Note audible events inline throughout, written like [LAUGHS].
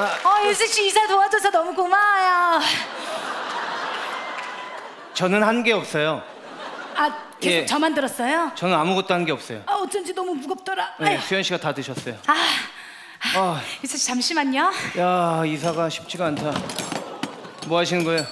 둘. 어, 유수 씨 이사 도와줘서 너무 고마워요. 저는 한 게 없어요. 아, 계속 예. 저만 들었어요? 저는 아무것도 한 게 없어요. 아, 어쩐지 너무 무겁더라. 네, 아휴. 수현 씨가 다 드셨어요. 아, 아, 유수 씨 잠시만요. 야 이사가 쉽지가 않다. 뭐 하시는 거예요?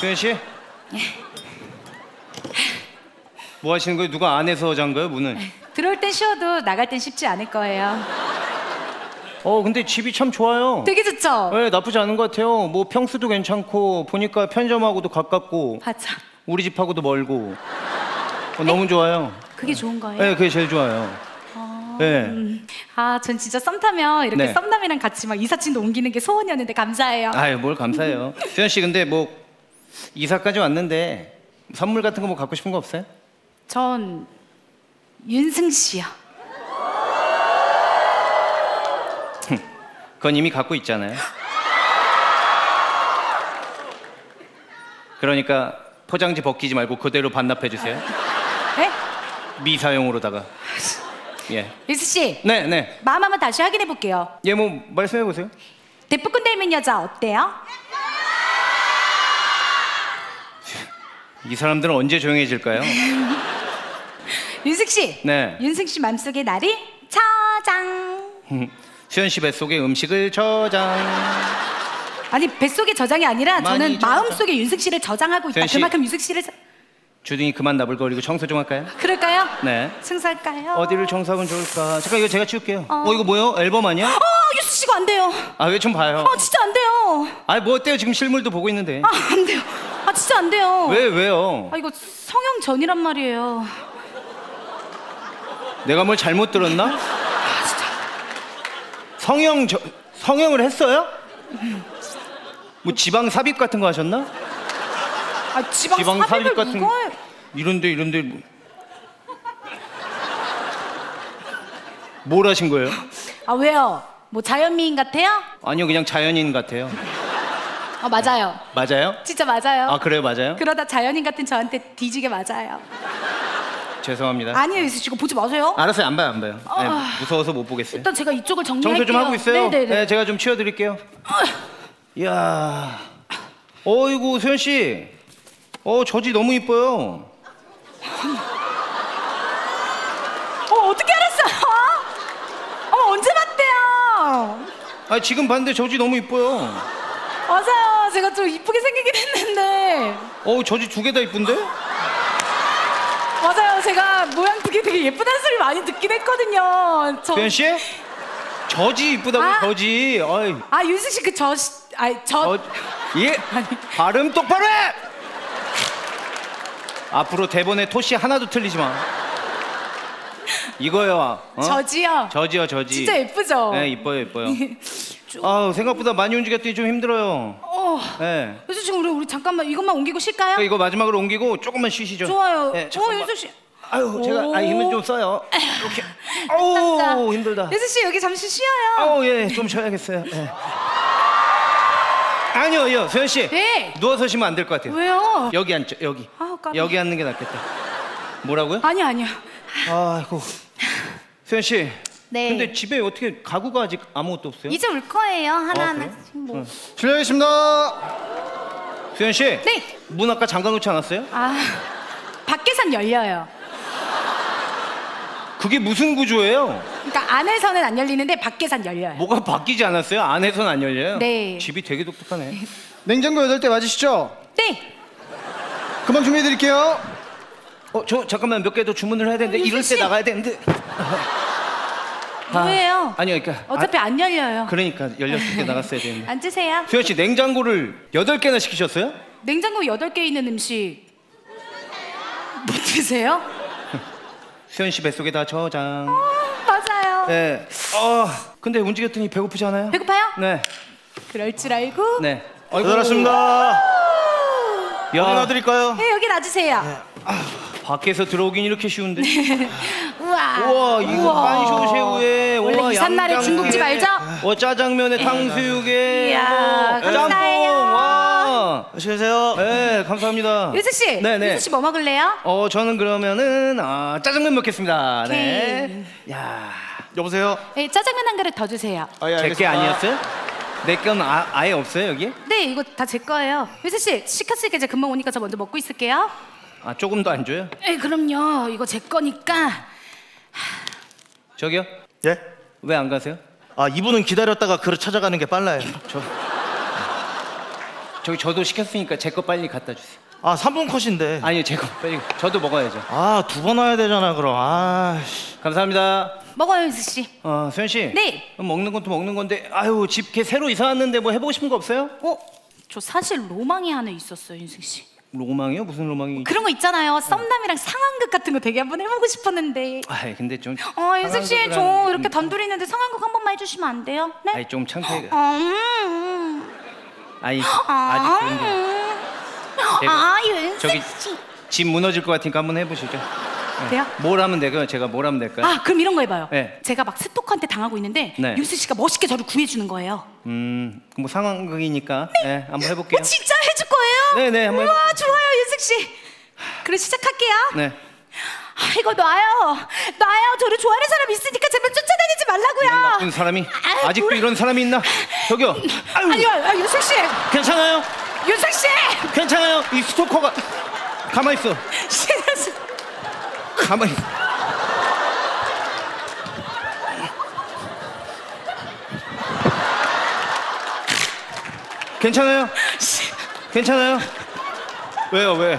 수현 씨? 뭐 하시는 거예요? 누가 안에서 잔 거예요 문을? 들어올 땐 쉬워도 나갈 땐 쉽지 않을 거예요. 어 근데 집이 참 좋아요. 되게 좋죠? 네, 나쁘지 않은 것 같아요. 뭐 평수도 괜찮고 보니까 편의점하고도 가깝고 맞아. 우리 집하고도 멀고 어, 너무 좋아요. 그게 좋은 거예요? 네, 그게 제일 좋아요. 네. 아, 전 진짜 썸 타면 이렇게 네. 썸남이랑 같이 막 이삿짐도 옮기는 게 소원이었는데 감사해요. 아유 뭘 감사해요. 수현 씨 근데 뭐 이사까지 왔는데 선물 같은 거 뭐 갖고 싶은 거 없어요? 전 윤승 씨요. 그건 이미 갖고 있잖아요. 그러니까 포장지 벗기지 말고 그대로 반납해 주세요. 네? 미사용으로다가. 예. 윤승 씨, 네, 네. 마음 한번 다시 확인해 볼게요. 예, 뭐 말씀해 보세요. 대포꾼 닮은 여자 어때요? 이 사람들은 언제 조용해질까요? 윤승 씨. 네. 윤승 씨 맘속에 나를 저장. [LAUGHS] 수현 씨 뱃속에 음식을 저장. 아니 뱃속에 저장이 아니라 저는 많이 저장. 마음속에 윤승 씨를 저장하고 있다. 수현 씨. 그만큼 윤승 씨를 저- 주둥이 그만 나불거리고 청소 좀 할까요? 그럴까요? 네. 승사할까요? 어디를 청소하면 좋을까? 잠깐 이거 제가 치울게요. 어. 어, 이거 뭐예요? 앨범 아니야? 어, 윤승 씨가 안 돼요. 아 왜 좀 봐요. 아 진짜 안 돼요. 아니 뭐 어때요? 지금 실물도 보고 있는데. 아 안 돼요. 아 진짜 안 돼요. 왜 왜요? 아 이거 성형 전이란 말이에요. 내가 뭘 잘못 들었나? 아, 성형 저, 성형을 했어요? 뭐 지방 삽입 같은 거 하셨나? 아 지방, 지방 삽입 같은 누가 해? 이런데 이런데 뭐- 뭘 하신 거예요? 아 왜요? 뭐 자연미인 같아요? 아니요 그냥 자연인 같아요. 아 맞아요. 맞아요? 진짜 맞아요. 아 그래요 맞아요? 그러다 자연인 같은 저한테 뒤지게 맞아요. 죄송합니다. 아니에요. 이거 보지 마세요. 알았어요 안 봐요 안 봐요. 네, 아. 무서워서 못 보겠어요. 일단 제가 이쪽을 정리할게요. 청소 좀 하고 있어요. 네네네. 네, 제가 좀 치워드릴게요. 이야, 어이구 소연 씨, 어 저지 너무 이뻐요. 어 어떻게 알았어요? 어 언제 봤대요? 아 지금 봤는데 저지 너무 이뻐요. 맞아요. 제가 좀 이쁘게 생기긴 했는데. 어 저지 두 개 다 이쁜데? 제가 모양 되게 되게 예쁘다는 소리 많이 듣긴 했거든요. 저. 소연 씨, 저지 이쁘다고 아. 저지. 어이, 아 윤승 씨 그 저. 아니 저. 저, 예, 발음 똑바로 해. 앞으로 대본에 토시 하나도 틀리지 마. 이거요. 어? 저지요. 저지요 저지. 진짜 예쁘죠? 네 이뻐요 이뻐요. 아 생각보다 많이 움직였더니 좀 힘들어요. 어. 네. 윤수 씨 우리 우리 잠깐만 이것만 옮기고 쉴까요? 이거 마지막으로 옮기고 조금만 쉬시죠. 좋아요. 네, 어 잠깐만. 윤수 씨. 아유 제가 아 힘을 좀 써요. 이렇게. [LAUGHS] 아우 힘들다. 윤수 씨 여기 잠시 쉬어요. 아우 예좀 쉬어야겠어요. 예. 아니요, 요 소연 씨. 네. 누워서 쉬면 안 될 것 같아요. 왜요? 여기 앉죠, 여기. 아우, 깜짝이야. 여기 앉는 게 낫겠다. 뭐라고요? 아니 아니요. 아이고. 소연 씨. 네. 근데 집에 어떻게 가구가 아직 아무것도 없어요? 이제 올 거예요 하나 아, 하나. 그래요? 뭐. 실례하겠습니다. 소연 씨. 네. 문 아까 잠가 놓지 않았어요? 아 밖에선 열려요. 그게 무슨 구조예요? 그러니까 안에서는 안 열리는데 밖에선 열려요. 뭐가 바뀌지 않았어요? 안에서는 안 열려요? 네. 집이 되게 독특하네. 냉장고 여덟 대 맞으시죠? 네. 금방 준비해 드릴게요. 어, 저 잠깐만 몇 개 더 주문을 해야 되는데 어, 이럴 때 씨. 나가야 되는데. 뭐예요? 아니요, 그러니까. 어차피 안 열려요. 그러니까 열렸을 때 나갔어야 되는데. [LAUGHS] 앉으세요. 수현 씨 냉장고를 여덟 개나 시키셨어요? 냉장고 8개 있는 음식 못 드세요? 수현 씨 뱃속에 다 저장. 맞아요. 네. 어, 근데 움직였더니 배고프지 않아요? 배고파요? 네. 그럴 줄 알고. 네. 고생하셨습니다. 어디 야, 놔드릴까요? 네, 여기 놔주세요. 밖에서 들어오긴 이렇게 쉬운데. [LAUGHS] 우와. 우와, 이거 우와. 빤쇼새우에 원래 우와, 이삿날에 양장에, 중국집 알죠? 와, 짜장면에 탕수육에 이야, 짬뽕. 감사해요. 계세요. 네, 감사합니다. 유수 씨. 네, 네. 유수 씨 뭐 먹을래요? 어, 저는 그러면은 아, 짜장면 먹겠습니다. 네. 야. 여보세요. 네, 짜장면 한 그릇 더 주세요. 아, 예, 제 게 알겠습니다. 아니었어요? 내 건 아, 아예 없어요 여기? 네, 이거 다 제 거예요. 유세 씨 시켰으니까 이제 금방 오니까 저 먼저 먹고 있을게요. 아 조금도 안 줘요? 네, 그럼요. 이거 제 거니까. 저기요? 예? 왜 안 가세요? 아 이분은 기다렸다가 그릇 찾아가는 게 빨라요. 저 저기 저도 시켰으니까 제 거 빨리 갖다 주세요. 아 3분 컷인데. 아니요 제 거 빨리 저도 먹어야죠. 아 두 번 와야 되잖아 그럼. 아 씨. 감사합니다. 먹어요, 유세 씨. 어 수현 씨. 네. 그럼 먹는 것도 먹는 건데 아유 집 걔 새로 이사 왔는데 뭐 해보고 싶은 거 없어요? 어, 저 사실 로망이 하나 있었어요, 윤승 씨. 로망이요? 무슨 로망이? 그런 거 있잖아요. 썸남이랑 상황극 같은 거 되게 한번 해보고 싶었는데. 아 근데 좀. 어, 윤승 씨, 저 이렇게 단둘이 있는데 상황극 한 번만 해주시면 안 돼요? 네? 아니 좀 창피해. 어, 음, 아니 아, 아직. 제가 아, 저기 씨. 집 무너질 것 같으니까 한번 해보시죠. 돼요? 뭘 하면 될까요? 제가 뭘 하면 될까요? 아, 그럼 이런 거 해봐요. 네. 제가 막 스토커한테 당하고 있는데 네. 윤승 씨가 멋있게 저를 구해주는 거예요. 음, 뭐 상황극이니까 네, 한번 해볼게요. 어, 진짜 해줄 거예요? 네, 네, 한번 우와, 해볼게요. 좋아요, 윤승 씨. 그럼 시작할게요. 네. 아, 이거 놔요. 놔요. 저를 좋아하는 사람 있으니까 제발 쫓아다니지 이런 말라고요. 나쁜 사람이 아이, 아직도 뭐래. 이런 사람이 있나? 저기요. 아유, 아니요, 아, 윤승 씨. 괜찮아요? 윤승 씨. 괜찮아요? 이 스토커가 가만 있어. 신현 씨. 가만 있어. 괜찮아요? 씨. 괜찮아요? 왜요? 왜?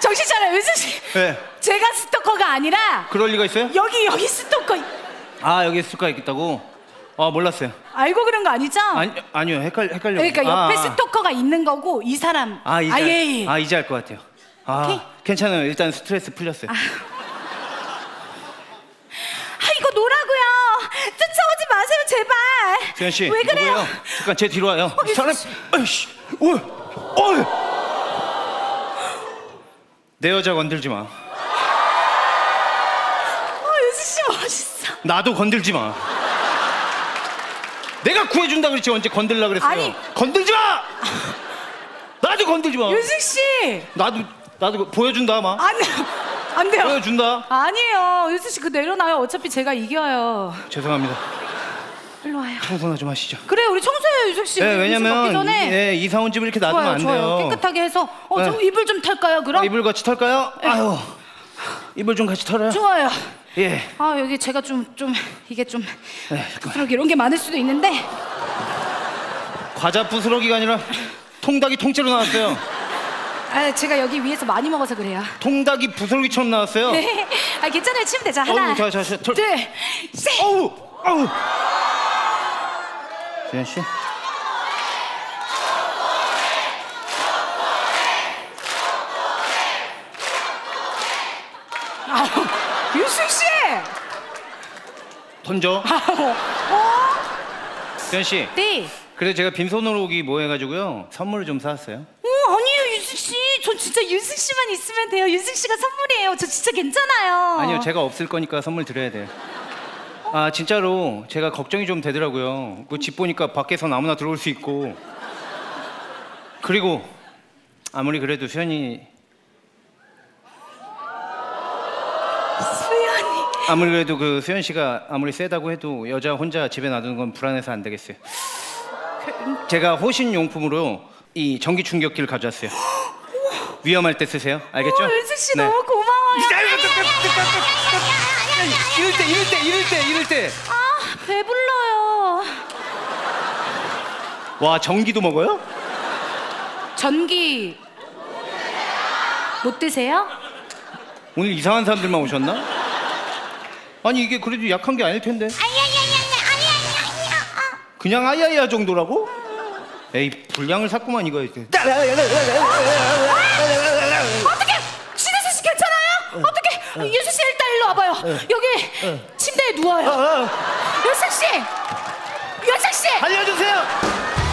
정신 차려, 윤승 씨. 왜? 제가 스토커가 아니라 그럴 리가 있어요? 여기 여기 스토커. 아 여기 스토커가 있다고? 아 몰랐어요. 알고 그런 거 아니죠? 아니 아니요 헷갈 헷갈려. 그러니까 옆에 아, 스토커가 있는 거고 이 사람. 아 이제 예, 예. 아 이제 알 것 같아요. 아 오케이. 괜찮아요. 일단 스트레스 풀렸어요. 아, 이거 놓으라고요. 쫓아오지 마세요, 제발. 수현 씨. 왜 그래요? 누구예요? 잠깐 제 뒤로 와요. 어, 사람. 씨. 아이씨. 오. 오. 내 여자 건들지 마. 나도 건들지 마. 내가 구해준다 그랬지 언제 건들라 그랬어요. 아니. 건들지 마. 나도 건들지 마. 윤수 씨. 나도 나도 보여준다 마. 안, 안 돼요. 보여준다. 아니에요. 윤수 씨그 내려놔요. 어차피 제가 이겨요. 죄송합니다. 일로 와요. 청소나 좀 하시죠. 그래, 우리 청소해요, 윤수 씨. 네, 음식 먹기 왜냐면 전에. 이, 예, 이사 온 집을 이렇게 놔두면 좋아요, 안 좋아요. 돼요. 깨끗하게 해서. 어, 저 네. 이불 좀 탈까요, 그럼? 이불 같이 털까요? 아유, 이불 좀 같이 털어요. 좋아요. 예. 아 여기 제가 좀 좀 이게 좀 네, 잠깐만. 부스러기 이런 게 많을 수도 있는데 과자 부스러기가 아니라 통닭이 통째로 나왔어요. 아 제가 여기 위에서 많이 먹어서 그래요. 통닭이 부스러기처럼 나왔어요. 아 괜찮아요 치면 되죠 하나 어우, 자, 자, 자, 털- 둘셋 어우, 어우. 수현 씨. 유승 씨 던져. [LAUGHS] 어? 수현 씨. 네. 그래서 제가 빈손으로 오기 뭐 해가지고요. 선물을 좀 사왔어요. 어 아니에요 유승 씨저 진짜 유승 씨만 있으면 돼요 유승 씨가 선물이에요 저 진짜 괜찮아요 아니요, 제가 없을 거니까 선물 드려야 돼요. 아 진짜로 제가 걱정이 좀 되더라고요. 그 집 보니까 밖에서 아무나 들어올 수 있고. 그리고 아무리 그래도 수현이 수연이 아무리 그래도 그 수현 씨가 아무리 세다고 해도 여자 혼자 집에 놔두는 건 불안해서 안 되겠어요. 제가 호신 용품으로 이 전기 충격기를 가져왔어요. 위험할 때 쓰세요. 알겠죠? 어, 유승 씨 네. 너무 고마워요 이럴 때 이럴 때 이럴 때 이럴 때. 아 배불러요 와 전기도 먹어요? 전기 못 드세요? 오늘 이상한 사람들만 오셨나? 아니 이게 그래도 약한 게 아닐 텐데. 그냥 아야야 정도라고? 에이 불량을 샀구만 이거 이렇게. 어떻게 신혜수 씨 괜찮아요? 어떻게 유수 씨 일단 일로 와봐요. 여기 침대에 누워요. 유수 씨, 유수 씨, 알려주세요.